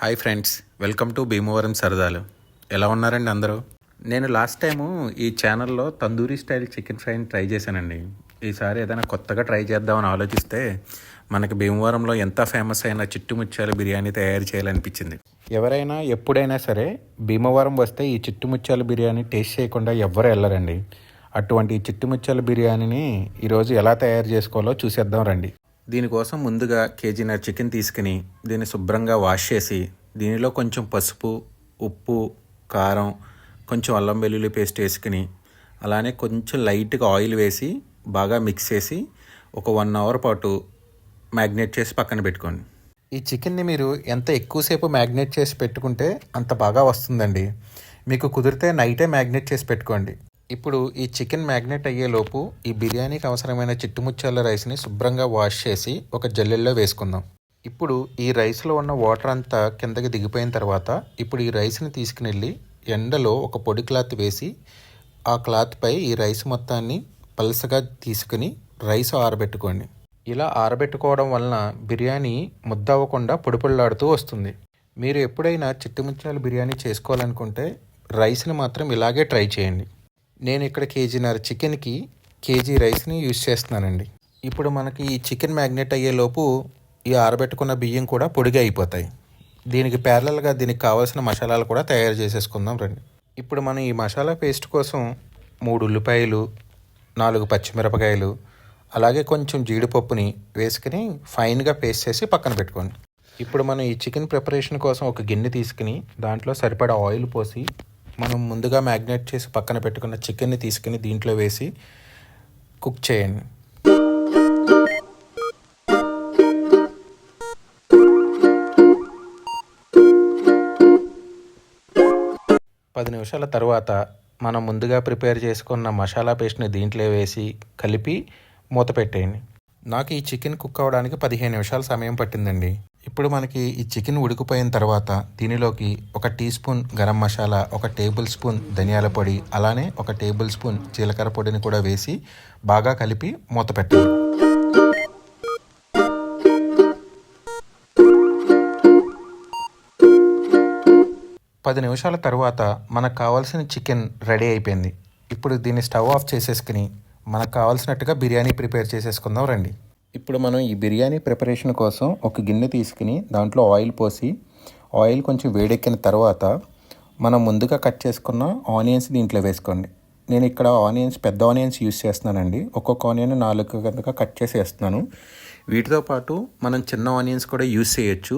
Hi friends welcome to Bhimavaram సరదాలు. ఎలా ఉన్నారండి అందరూ? నేను లాస్ట్ టైము ఈ ఛానల్లో తందూరీ స్టైల్ చికెన్ ఫ్రైని ట్రై చేశానండి. ఈసారి ఏదైనా కొత్తగా ట్రై చేద్దామని ఆలోచిస్తే మనకి భీమవరంలో ఎంత ఫేమస్ అయిన చిట్టుముత్యాల బిర్యానీ తయారు చేయాలనిపించింది. ఎవరైనా ఎప్పుడైనా సరే భీమవరం వస్తే ఈ చిట్టుముత్యాల బిర్యానీ టేస్ట్ చేయకుండా ఎవ్వరు వెళ్ళరండి. అటువంటి ఈ బిర్యానీని ఈరోజు ఎలా తయారు చేసుకోవాలో చూసేద్దాం రండి. దీనికోసం ముందుగా కేజీనర్ చికెన్ తీసుకుని దీన్ని శుభ్రంగా వాష్ చేసి దీనిలో కొంచెం పసుపు ఉప్పు కారం కొంచెం అల్లం వెల్లుల్లి పేస్ట్ వేసుకుని అలానే కొంచెం లైట్గా ఆయిల్ వేసి బాగా మిక్స్ చేసి ఒక వన్ అవర్ పాటు మ్యాగ్నేట్ చేసి పక్కన పెట్టుకోండి. ఈ చికెన్ని మీరు ఎంత ఎక్కువసేపు మ్యాగ్నేట్ చేసి పెట్టుకుంటే అంత బాగా వస్తుందండి. మీకు కుదిరితే నైటే మ్యాగ్నేట్ చేసి పెట్టుకోండి. ఇప్పుడు ఈ చికెన్ మ్యాగ్నెట్ అయ్యేలోపు ఈ బిర్యానీకి అవసరమైన చిట్టుముచ్చాల రైస్ని శుభ్రంగా వాష్ చేసి ఒక జల్లెల్లో వేసుకుందాం. ఇప్పుడు ఈ రైస్లో ఉన్న వాటర్ అంతా కిందకి దిగిపోయిన తర్వాత ఇప్పుడు ఈ రైస్ని తీసుకుని వెళ్ళి ఎండలో ఒక పొడి క్లాత్ వేసి ఆ క్లాత్పై ఈ రైస్ మొత్తాన్ని పలసగా తీసుకుని రైస్ ఆరబెట్టుకోండి. ఇలా ఆరబెట్టుకోవడం వలన బిర్యానీ ముద్ద అవ్వకుండా పొడి వస్తుంది. మీరు ఎప్పుడైనా చిట్టుముచ్చాల బిర్యానీ చేసుకోవాలనుకుంటే రైస్ని మాత్రం ఇలాగే ట్రై చేయండి. నేను ఇక్కడ కేజీన్నర చికెన్కి కేజీ రైస్ని యూజ్ చేస్తున్నానండి. ఇప్పుడు మనకి ఈ చికెన్ మ్యాగ్నెట్ అయ్యేలోపు ఈ ఆరబెట్టుకున్న బియ్యం కూడా పొడిగా అయిపోతాయి. దీనికి ప్యారలల్గా దీనికి కావాల్సిన మసాలాలు కూడా తయారు చేసేసుకుందాం రండి. ఇప్పుడు మనం ఈ మసాలా పేస్ట్ కోసం మూడు ఉల్లిపాయలు నాలుగు పచ్చిమిరపకాయలు అలాగే కొంచెం జీడిపప్పుని వేసుకుని ఫైన్గా పేస్ట్ చేసి పక్కన పెట్టుకోండి. ఇప్పుడు మనం ఈ చికెన్ ప్రిపరేషన్ కోసం ఒక గిన్నె తీసుకుని దాంట్లో సరిపడా ఆయిల్ పోసి మనం ముందుగా మ్యాగ్నేట్ చేసి పక్కన పెట్టుకున్న చికెన్ని తీసుకుని దీంట్లో వేసి కుక్ చేయండి. పది నిమిషాల తర్వాత మనం ముందుగా ప్రిపేర్ చేసుకున్న మసాలా పేస్ట్ని దీంట్లో వేసి కలిపి మూత పెట్టేయండి. నాకు ఈ చికెన్ కుక్ అవ్వడానికి పదిహేను నిమిషాల సమయం పట్టిందండి. ఇప్పుడు మనకి ఈ చికెన్ ఉడికిపోయిన తర్వాత దీనిలోకి ఒక టీ స్పూన్ గరం మసాలా ఒక టేబుల్ స్పూన్ ధనియాల పొడి అలానే ఒక టేబుల్ స్పూన్ జీలకర్ర పొడిని కూడా వేసి బాగా కలిపి మూత పెట్టాలి. పది నిమిషాల తర్వాత మనకు కావాల్సిన చికెన్ రెడీ అయిపోయింది. ఇప్పుడు దీన్ని స్టవ్ ఆఫ్ చేసేసుకుని మనకు కావాల్సినట్టుగా బిర్యానీ ప్రిపేర్ చేసేసుకుందాం రండి. ఇప్పుడు మనం ఈ బిర్యానీ ప్రిపరేషన్ కోసం ఒక గిన్నె తీసుకుని దాంట్లో ఆయిల్ పోసి ఆయిల్ కొంచెం వేడెక్కిన తర్వాత మనం ముందుగా కట్ చేసుకున్న ఆనియన్స్ దీంట్లో వేసుకోండి. నేను ఇక్కడ ఆనియన్స్ పెద్ద ఆనియన్స్ యూస్ చేస్తున్నానండి. ఒక్కొక్క ఆనియన్ నాలుగు కనుక కట్ చేసి వేస్తున్నాను. వీటితో పాటు మనం చిన్న ఆనియన్స్ కూడా యూస్ చేయొచ్చు.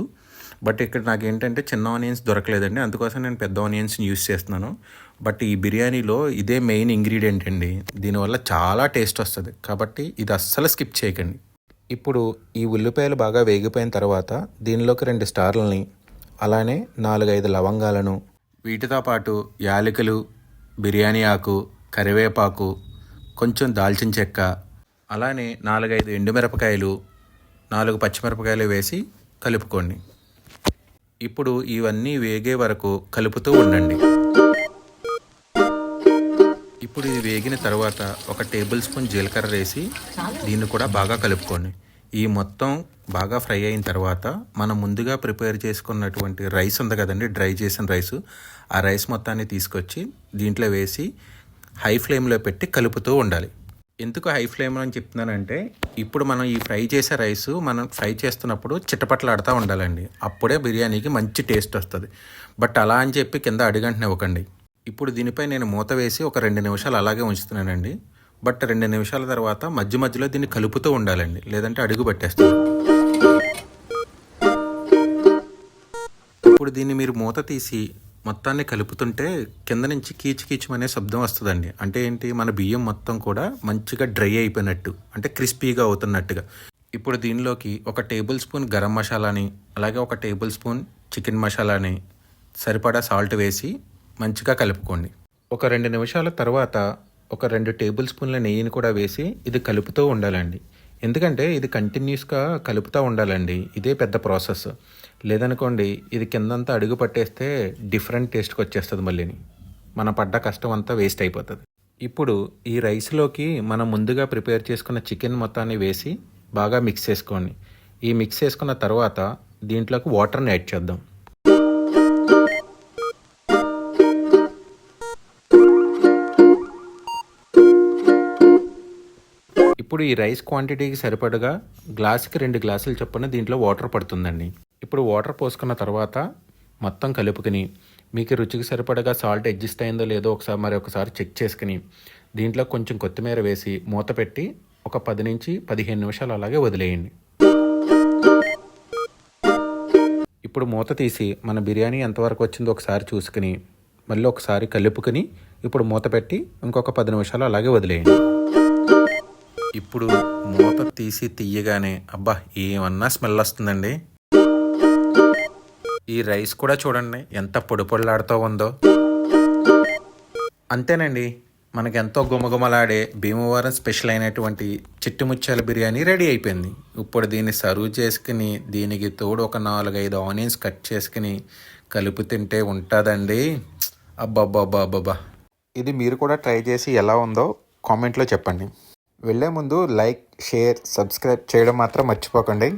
బట్ ఇక్కడ నాకు ఏంటంటే చిన్న ఆనియన్స్ దొరకలేదండి. అందుకోసం నేను పెద్ద ఆనియన్స్ని యూస్ చేస్తున్నాను. బట్ ఈ బిర్యానీలో ఇదే మెయిన్ ఇంగ్రీడియంట్ అండి. దీనివల్ల చాలా టేస్ట్ వస్తుంది. కాబట్టి ఇది అస్సలు స్కిప్ చేయకండి. ఇప్పుడు ఈ ఉల్లిపాయలు బాగా వేగిపోయిన తర్వాత దీనిలోకి రెండు స్టార్లని అలానే నాలుగైదు లవంగాలను వీటితో పాటు యాలకులు బిర్యానీ ఆకు కరివేపాకు కొంచెం దాల్చిన చెక్క అలానే నాలుగైదు ఎండుమిరపకాయలు నాలుగు పచ్చిమిరపకాయలు వేసి కలుపుకోండి. ఇప్పుడు ఇవన్నీ వేగే వరకు కలుపుతూ ఉండండి. ఇప్పుడు ఇది వేగిన తర్వాత ఒక టేబుల్ స్పూన్ జీలకర్ర వేసి దీన్ని కూడా బాగా కలుపుకోండి. ఈ మొత్తం బాగా ఫ్రై అయిన తర్వాత మనం ముందుగా ప్రిపేర్ చేసుకున్నటువంటి రైస్ ఉంది కదండి డ్రై చేసిన రైస్. ఆ రైస్ మొత్తాన్ని తీసుకొచ్చి దీంట్లో వేసి హై ఫ్లేమ్లో పెట్టి కలుపుతూ ఉండాలి. ఎందుకు హై ఫ్లేమ్ అని చెప్తున్నానంటే ఇప్పుడు మనం ఈ ఫ్రై చేసే రైస్ మనం ఫ్రై చేస్తున్నప్పుడు చిట్టపట్లాడుతూ ఉండాలండి. అప్పుడే బిర్యానీకి మంచి టేస్ట్ వస్తుంది. బట్ అలా అని చెప్పి కింద అడిగంటనివ్వకండి. ఇప్పుడు దీనిపై నేను మూత వేసి ఒక రెండు నిమిషాలు అలాగే ఉంచుతున్నానండి. బట్ రెండు నిమిషాల తర్వాత మధ్య మధ్యలో దీన్ని కలుపుతూ ఉండాలండి. లేదంటే అడుగు పట్టేస్తుంది. ఇప్పుడు దీన్ని మీరు మూత తీసి మొత్తాన్ని కలుపుతుంటే కింద నుంచి కీచు కీచుమనే శబ్దం వస్తుందండి. అంటే ఏంటి? మన బియ్యం మొత్తం కూడా మంచిగా డ్రై అయిపోయినట్టు. అంటే క్రిస్పీగా అవుతున్నట్టుగా. ఇప్పుడు దీనిలోకి ఒక టేబుల్ స్పూన్ గరం మసాలాని అలాగే ఒక టేబుల్ స్పూన్ చికెన్ మసాలాని సరిపడా సాల్ట్ వేసి మంచిగా కలుపుకోండి. ఒక రెండు నిమిషాల తర్వాత ఒక రెండు టేబుల్ స్పూన్ల నెయ్యిని కూడా వేసి ఇది కలుపుతూ ఉండాలండి. ఎందుకంటే ఇది కంటిన్యూస్గా కలుపుతూ ఉండాలండి. ఇదే పెద్ద ప్రాసెస్. లేదనుకోండి ఇది కిందంతా అడుగు పట్టేస్తే డిఫరెంట్ టేస్ట్కి వచ్చేస్తుంది మళ్ళీని. మన పడ్డ కష్టం అంతా వేస్ట్ అయిపోతుంది. ఇప్పుడు ఈ రైస్లోకి మనం ముందుగా ప్రిపేర్ చేసుకున్న చికెన్ మొత్తాన్ని వేసి బాగా మిక్స్ చేసుకోండి. ఈ మిక్స్ చేసుకున్న తర్వాత దీంట్లోకి వాటర్ని యాడ్ చేద్దాం. ఇప్పుడు ఈ రైస్ క్వాంటిటీకి సరిపడగా గ్లాసుకి రెండు గ్లాసులు చొప్పున దీంట్లో వాటర్ పడుతుందండి. ఇప్పుడు వాటర్ పోసుకున్న తర్వాత మొత్తం కలుపుకుని మీకు రుచికి సరిపడగా సాల్ట్ అడ్జస్ట్ అయిందో లేదో ఒకసారి మరి ఒకసారి చెక్ చేసుకుని దీంట్లో కొంచెం కొత్తిమీర వేసి మూత పెట్టి ఒక పది నుంచి పదిహేను నిమిషాలు అలాగే వదిలేయండి. ఇప్పుడు మూత తీసి మన బిర్యానీ ఎంతవరకు వచ్చిందో ఒకసారి చూసుకుని మళ్ళీ ఒకసారి కలుపుకుని ఇప్పుడు మూత పెట్టి ఇంకొక పది నిమిషాలు అలాగే వదిలేయండి. ఇప్పుడు మూత తీసి తీయగానే అబ్బా ఏమన్నా స్మెల్ వస్తుందండి. ఈ రైస్ కూడా చూడండి ఎంత పొడి పొడిలాడుతూ ఉందో. అంతేనండి మనకెంతో గుమగుమలాడే భీమవరం స్పెషల్ అయినటువంటి చిట్టుముచ్చాల బిర్యానీ రెడీ అయిపోయింది. ఇప్పుడు దీన్ని సర్వ్ చేసుకుని దీనికి తోడు ఒక నాలుగైదు ఆనియన్స్ కట్ చేసుకుని కలుపు తింటే ఉంటుందండి. అబ్బాబ్బాబ్బాబ్బా ఇది మీరు కూడా ట్రై చేసి ఎలా ఉందో కామెంట్లో చెప్పండి. వెళ్ళే ముందు లైక్ షేర్ సబ్స్క్రైబ్ చేయడం మాత్రం మర్చిపోకండి.